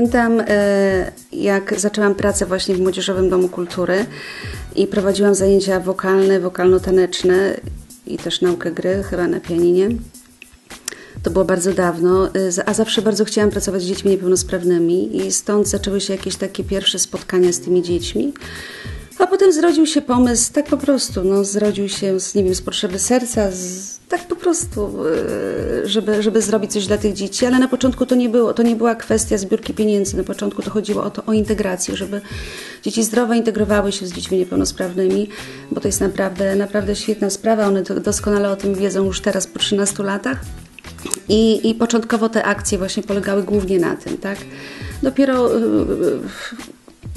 Pamiętam, e, jak zaczęłam pracę właśnie w Młodzieżowym Domu Kultury i prowadziłam zajęcia wokalne, wokalno-taneczne i też naukę gry, chyba na pianinie. To było bardzo dawno, e, a zawsze bardzo chciałam pracować z dziećmi niepełnosprawnymi i stąd zaczęły się jakieś takie pierwsze spotkania z tymi dziećmi. A potem zrodził się pomysł, tak po prostu, no, zrodził się z, nie wiem, z potrzeby serca, z, tak po prostu, e, żeby, żeby zrobić coś dla tych dzieci, ale na początku to nie, było, to nie była kwestia zbiórki pieniędzy, na początku to chodziło o to, o integrację, żeby dzieci zdrowe integrowały się z dziećmi niepełnosprawnymi, bo to jest naprawdę, naprawdę świetna sprawa, one doskonale o tym wiedzą już teraz po 13 latach. I, I początkowo te akcje właśnie polegały głównie na tym, tak? Dopiero e,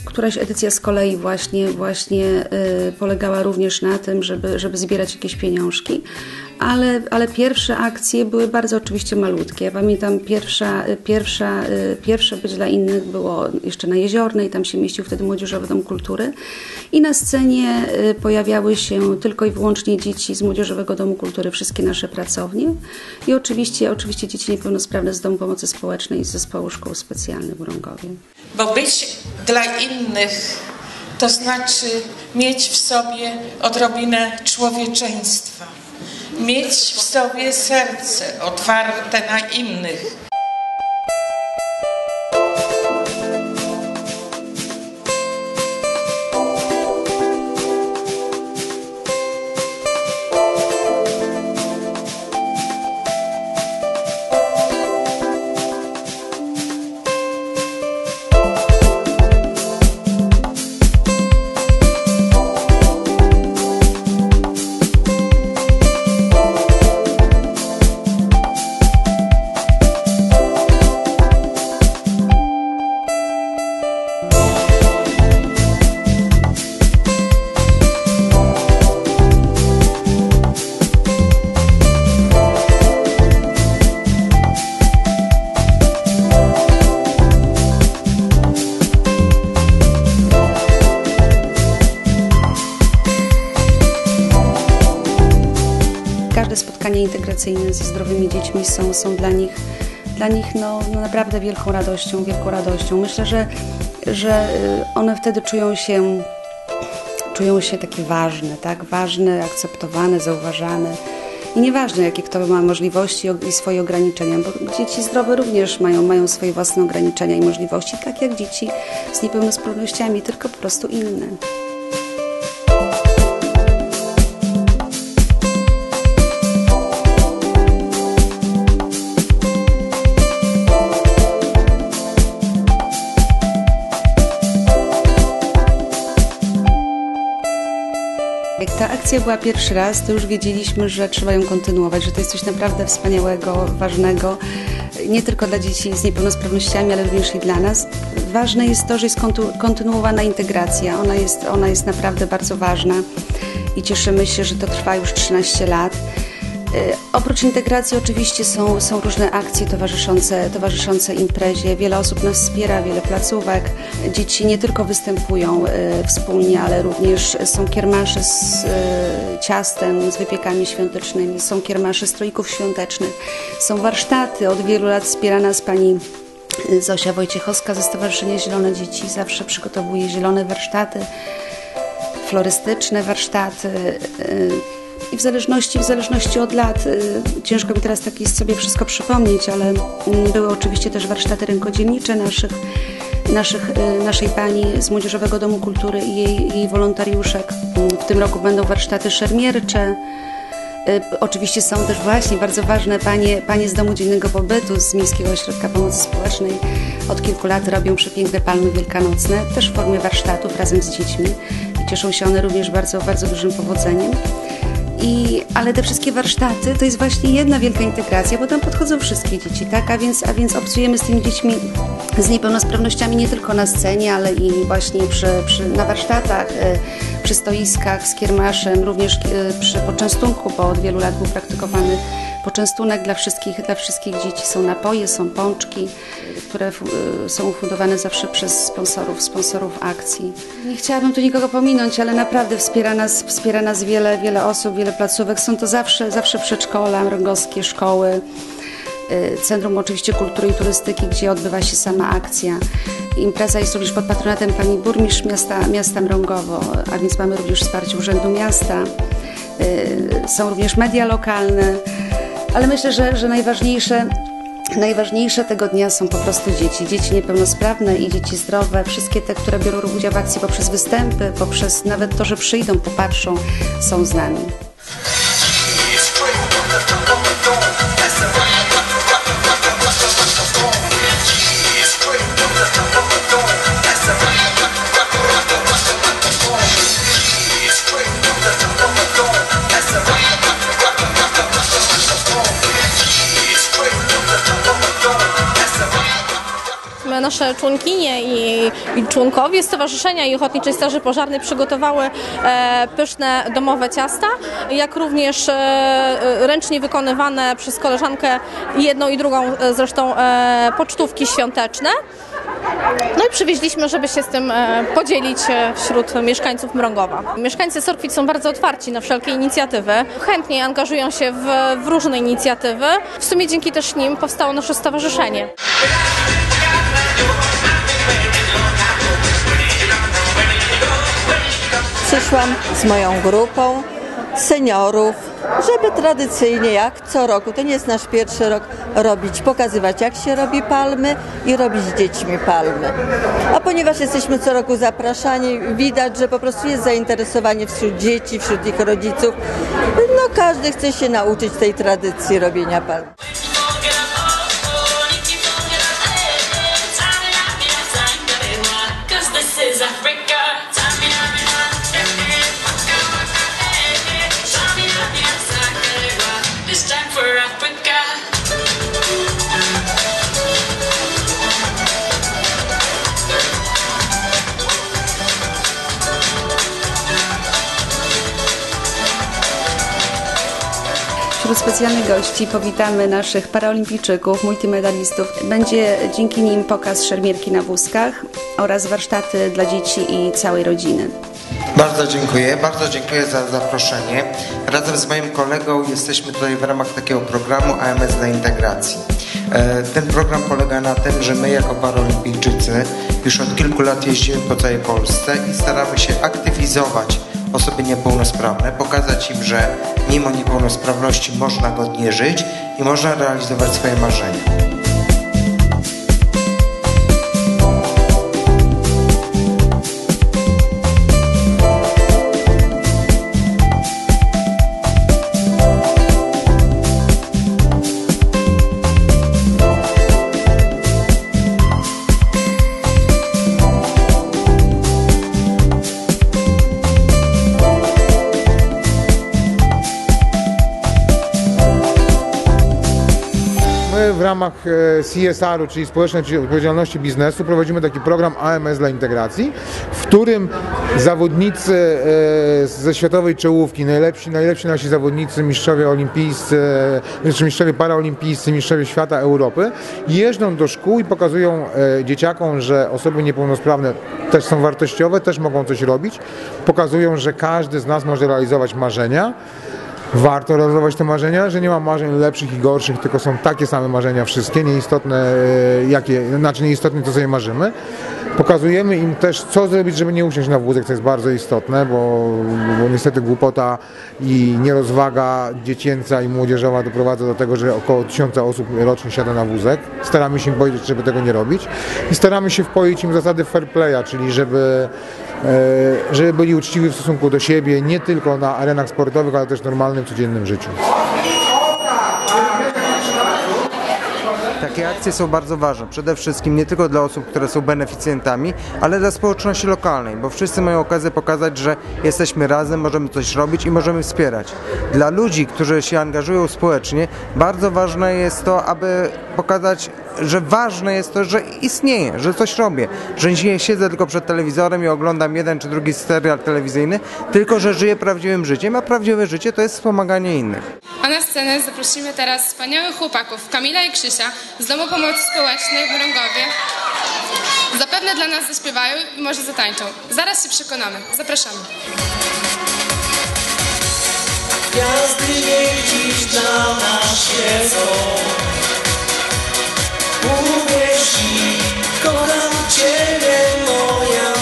Któraś edycja z kolei właśnie, właśnie y, polegała również na tym, żeby, żeby zbierać jakieś pieniążki, ale, ale pierwsze akcje były bardzo oczywiście malutkie. Pamiętam pierwsza, pierwsza, y, pierwsze być dla innych było jeszcze na Jeziornej, tam się mieścił wtedy Młodzieżowy Dom Kultury i na scenie y, pojawiały się tylko i wyłącznie dzieci z Młodzieżowego Domu Kultury, wszystkie nasze pracownie i oczywiście, oczywiście dzieci niepełnosprawne z Domu Pomocy Społecznej i z Zespołu Szkół Specjalnych w Urągowie. Bo być dla innych to znaczy mieć w sobie odrobinę człowieczeństwa, mieć w sobie serce otwarte na innych. Integracyjne ze zdrowymi dziećmi są, są dla nich, dla nich no, no naprawdę wielką radością, wielką radością. Myślę, że, że y, one wtedy czują się, czują się takie ważne, tak? ważne, akceptowane, zauważane. I nieważne, jakie kto ma możliwości i swoje ograniczenia, bo dzieci zdrowe również mają, mają swoje własne ograniczenia i możliwości, tak jak dzieci z niepełnosprawnościami, tylko po prostu inne. Była pierwszy raz, to już wiedzieliśmy, że trzeba ją kontynuować, że to jest coś naprawdę wspaniałego, ważnego, nie tylko dla dzieci z niepełnosprawnościami, ale również i dla nas. Ważne jest to, że jest kontynuowana integracja. Ona jest, ona jest naprawdę bardzo ważna i cieszymy się, że to trwa już 13 lat. Y, oprócz integracji oczywiście są, są różne akcje towarzyszące, towarzyszące imprezie. Wiele osób nas wspiera, wiele placówek. Dzieci nie tylko występują y, wspólnie, ale również są kiermasze z y, ciastem, z wypiekami świątecznymi, są kiermasze strojków świątecznych, są warsztaty. Od wielu lat wspiera nas pani Zosia Wojciechowska ze Stowarzyszenia Zielone Dzieci. Zawsze przygotowuje zielone warsztaty, florystyczne warsztaty i w zależności, w zależności od lat, y, ciężko mi teraz tak sobie wszystko przypomnieć, ale mm, były oczywiście też warsztaty rękodzielnicze naszych, naszych, y, naszej pani z Młodzieżowego Domu Kultury i jej, jej wolontariuszek. Mm, w tym roku będą warsztaty szermiercze. Y, oczywiście są też właśnie bardzo ważne panie, panie z Domu Dziennego Pobytu, z Miejskiego Ośrodka Pomocy Społecznej. Od kilku lat robią przepiękne palmy wielkanocne, też w formie warsztatów razem z dziećmi. Cieszą się one również bardzo, bardzo dużym powodzeniem. I, ale te wszystkie warsztaty to jest właśnie jedna wielka integracja, bo tam podchodzą wszystkie dzieci, tak? A więc, a więc obcujemy z tymi dziećmi z niepełnosprawnościami nie tylko na scenie, ale i właśnie przy, przy, na warsztatach, e, przy stoiskach z kiermaszem, również e, przy poczęstunku, bo od wielu lat był praktykowany poczęstunek dla wszystkich, dla wszystkich dzieci. Są napoje, są pączki, które y, są ufundowane zawsze przez sponsorów, sponsorów akcji. Nie chciałabym tu nikogo pominąć, ale naprawdę wspiera nas, wspiera nas wiele, wiele osób, wiele placówek. Są to zawsze, zawsze przedszkola, mrągowskie szkoły, y, Centrum oczywiście Kultury i Turystyki, gdzie odbywa się sama akcja. Impreza jest również pod patronatem pani burmistrz miasta, miasta Mrągowo, a więc mamy również wsparcie Urzędu Miasta. Y, Są również media lokalne, ale myślę, że, że najważniejsze Najważniejsze tego dnia są po prostu dzieci. Dzieci niepełnosprawne i dzieci zdrowe. Wszystkie te, które biorą udział w akcji poprzez występy, poprzez nawet to, że przyjdą, popatrzą, są z nami. Nasze członkinie i, i członkowie Stowarzyszenia i Ochotniczej Straży Pożarnej przygotowały e, pyszne domowe ciasta, jak również e, e, ręcznie wykonywane przez koleżankę jedną i drugą zresztą pocztówki świąteczne. No i przywieźliśmy, żeby się z tym podzielić wśród mieszkańców Mrągowa. Mieszkańcy Sorkwic są bardzo otwarci na wszelkie inicjatywy. Chętnie angażują się w, w różne inicjatywy. W sumie dzięki też nim powstało nasze stowarzyszenie. Przyszłam z moją grupą seniorów, żeby tradycyjnie, jak co roku, to nie jest nasz pierwszy rok, robić, pokazywać jak się robi palmy i robić z dziećmi palmy. A ponieważ jesteśmy co roku zapraszani, widać, że po prostu jest zainteresowanie wśród dzieci, wśród ich rodziców. No każdy chce się nauczyć tej tradycji robienia palm. Specjalnych gości powitamy naszych paraolimpijczyków, multimedalistów. Będzie dzięki nim pokaz szermierki na wózkach oraz warsztaty dla dzieci i całej rodziny. Bardzo dziękuję, bardzo dziękuję za zaproszenie. Razem z moim kolegą jesteśmy tutaj w ramach takiego programu AMS dla integracji. E, Ten program polega na tym, że my jako paralimpijczycy już od kilku lat jeździmy po całej Polsce i staramy się aktywizować osoby niepełnosprawne, pokazać im, że mimo niepełnosprawności można godnie żyć i można realizować swoje marzenia. Ramach e, CSR-u, czyli Społecznej Odpowiedzialności Biznesu, prowadzimy taki program AMS dla integracji, w którym zawodnicy e, ze światowej czołówki, najlepsi, najlepsi nasi zawodnicy, mistrzowie olimpijscy, e, czy mistrzowie paraolimpijscy, mistrzowie świata, Europy, jeżdżą do szkół i pokazują dzieciakom, że osoby niepełnosprawne też są wartościowe, też mogą coś robić. Pokazują, że każdy z nas może realizować marzenia warto realizować te marzenia, że nie ma marzeń lepszych i gorszych, tylko są takie same marzenia wszystkie, nieistotne e, jakie, znaczy nieistotne to sobie marzymy. Pokazujemy im też co zrobić, żeby nie usiąść na wózek, co jest bardzo istotne, bo, bo niestety głupota i nierozwaga dziecięca i młodzieżowa doprowadza do tego, że około tysiąca osób rocznie siada na wózek. Staramy się im powiedzieć, żeby tego nie robić i staramy się wpoić im zasady fair playa, czyli żeby e, żeby byli uczciwi w stosunku do siebie, nie tylko na arenach sportowych, ale też w normalnym, codziennym życiu. Takie akcje są bardzo ważne, przede wszystkim nie tylko dla osób, które są beneficjentami, ale dla społeczności lokalnej, bo wszyscy mają okazję pokazać, że jesteśmy razem, możemy coś robić i możemy wspierać. Dla ludzi, którzy się angażują społecznie, bardzo ważne jest to, aby pokazać, że ważne jest to, że istnieje, że coś robię, że nie siedzę tylko przed telewizorem i oglądam jeden czy drugi serial telewizyjny, tylko że żyję prawdziwym życiem, a prawdziwe życie to jest wspomaganie innych. A na scenę zaprosimy teraz wspaniałych chłopaków Kamila i Krzysia z Domu Pomocy Społecznej w Mrągowie. Zapewne dla nas zaśpiewają i może zatańczą. Zaraz się przekonamy. Zapraszamy. Gwiazdy niech dziś dla nas świecą, Uwierz mi, kocham Ciebie, moja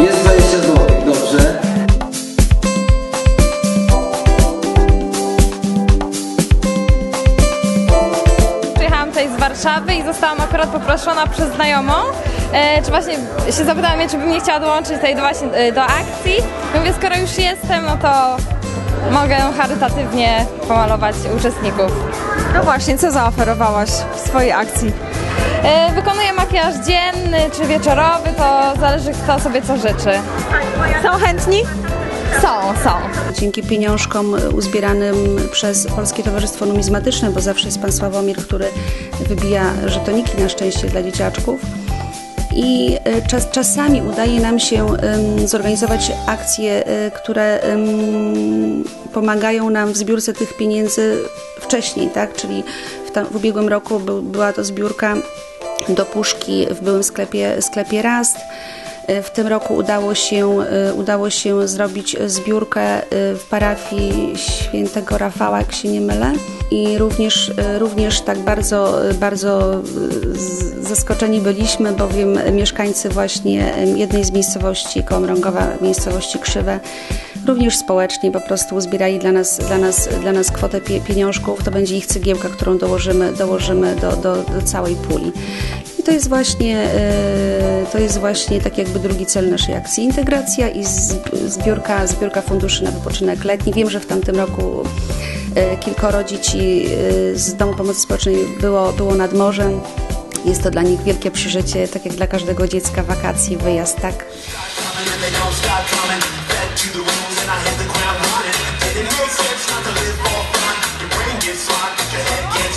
Jest 20 zł, dobrze. Przyjechałam tutaj z Warszawy i zostałam akurat poproszona przez znajomą, e, czy właśnie się zapytałam mnie, czy bym nie chciała dołączyć tutaj do, właśnie, e, do akcji. I mówię, skoro już jestem, no to mogę charytatywnie pomalować uczestników. No właśnie, co zaoferowałaś w swojej akcji? E, wykonuję makijaż dzienny czy wieczorowy, to zależy kto sobie co życzy. Są chętni? Są, są. Dzięki pieniążkom uzbieranym przez Polskie Towarzystwo Numizmatyczne, bo zawsze jest Pan Sławomir, który wybija żetoniki na szczęście dla dzieciaczków. I e, czas, czasami udaje nam się em, zorganizować akcje, e, które em, pomagają nam w zbiórce tych pieniędzy wcześniej, tak? Czyli w, w ubiegłym roku był, była to zbiórka do puszki w byłym sklepie, sklepie Rast. E, W tym roku udało się, e, udało się zrobić zbiórkę e, w parafii świętego Rafała, jak się nie mylę. I również, również tak bardzo, bardzo zaskoczeni byliśmy, bowiem mieszkańcy właśnie jednej z miejscowości koło Mrągowa, miejscowości Krzywe, również społecznie po prostu uzbierali dla nas, dla nas, dla nas kwotę pie, pieniążków. To będzie ich cegiełka, którą dołożymy, dołożymy do, do, do całej puli. To jest właśnie, e, to jest właśnie tak jakby drugi cel naszej akcji. Integracja i zbiórka, zbiórka funduszy na wypoczynek letni. Wiem, że w tamtym roku e, kilkoro dzieci e, z Domu Pomocy Społecznej było, było nad morzem. Jest to dla nich wielkie przeżycie, tak jak dla każdego dziecka, wakacje, wyjazd, tak? I hit the ground running. It sense not to live? Your brain gets your head gets.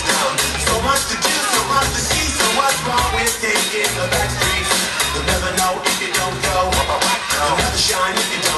So much to do, so much to see, so what's wrong with taking the back streets? You'll never know if you don't go. You'll never shine if you don't.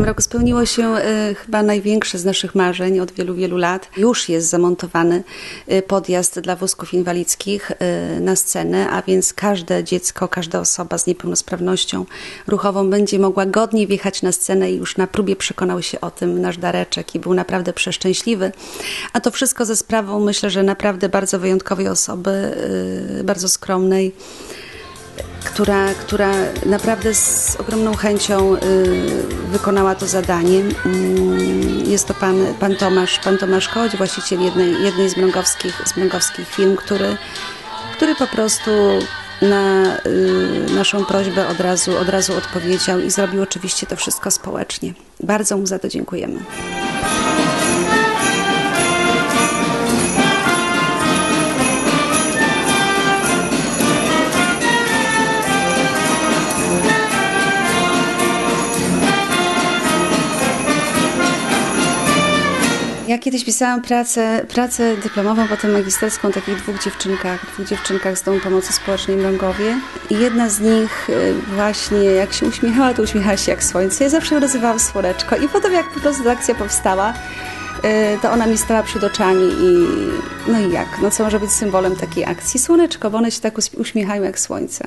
Tym roku spełniło się e, chyba największe z naszych marzeń od wielu, wielu lat. Już jest zamontowany e, podjazd dla wózków inwalidzkich e, na scenę, a więc każde dziecko, każda osoba z niepełnosprawnością ruchową będzie mogła godnie wjechać na scenę i już na próbie przekonał się o tym nasz Dareczek i był naprawdę przeszczęśliwy. A to wszystko ze sprawą, myślę, że naprawdę bardzo wyjątkowej osoby, bardzo skromnej która, która naprawdę z ogromną chęcią y, wykonała to zadanie. Mm, Jest to pan, pan Tomasz, pan Tomasz Koć, właściciel jednej, jednej z mrągowskich, z mrągowskich firm, który, który po prostu na y, naszą prośbę od razu, od razu odpowiedział i zrobił oczywiście to wszystko społecznie. Bardzo mu za to dziękujemy. Ja kiedyś pisałam pracę, pracę dyplomową, potem magisterską o takich dwóch dziewczynkach, dwóch dziewczynkach z Domu Pomocy Społecznej w. I jedna z nich y, właśnie jak się uśmiechała, to uśmiechała się jak słońce. Ja zawsze ją nazywałam Słoneczko. I potem jak po prostu akcja powstała, y, to ona mi stała przed oczami i no i jak? No co może być symbolem takiej akcji? Słoneczko, bo one się tak uś- uśmiechają jak słońce.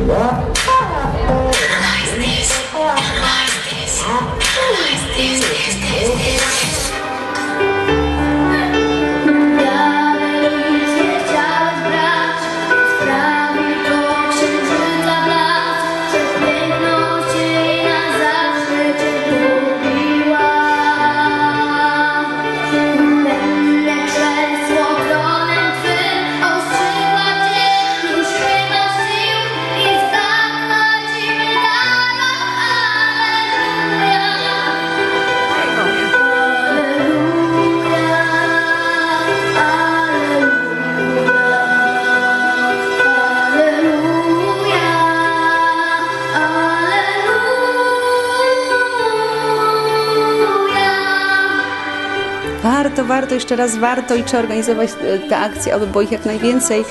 Analyze this. Analyze this. Analyze this, this, this, this. Warto, jeszcze raz warto i trzeba organizować e, te akcje, aby było ich jak najwięcej.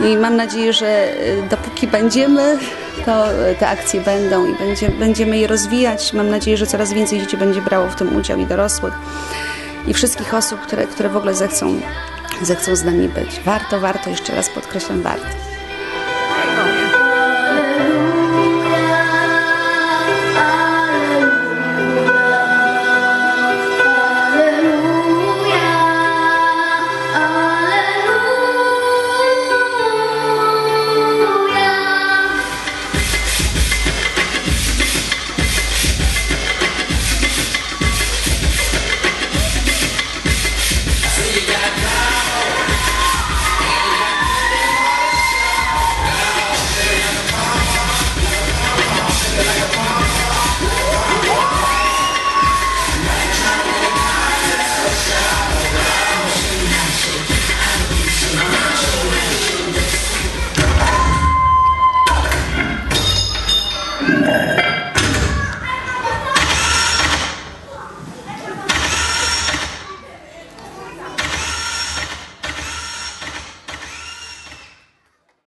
I mam nadzieję, że e, dopóki będziemy, to e, te akcje będą i będzie, będziemy je rozwijać. Mam nadzieję, że coraz więcej dzieci będzie brało w tym udział i dorosłych i wszystkich osób, które, które w ogóle zechcą, zechcą z nami być. Warto, warto, jeszcze raz podkreślam, warto.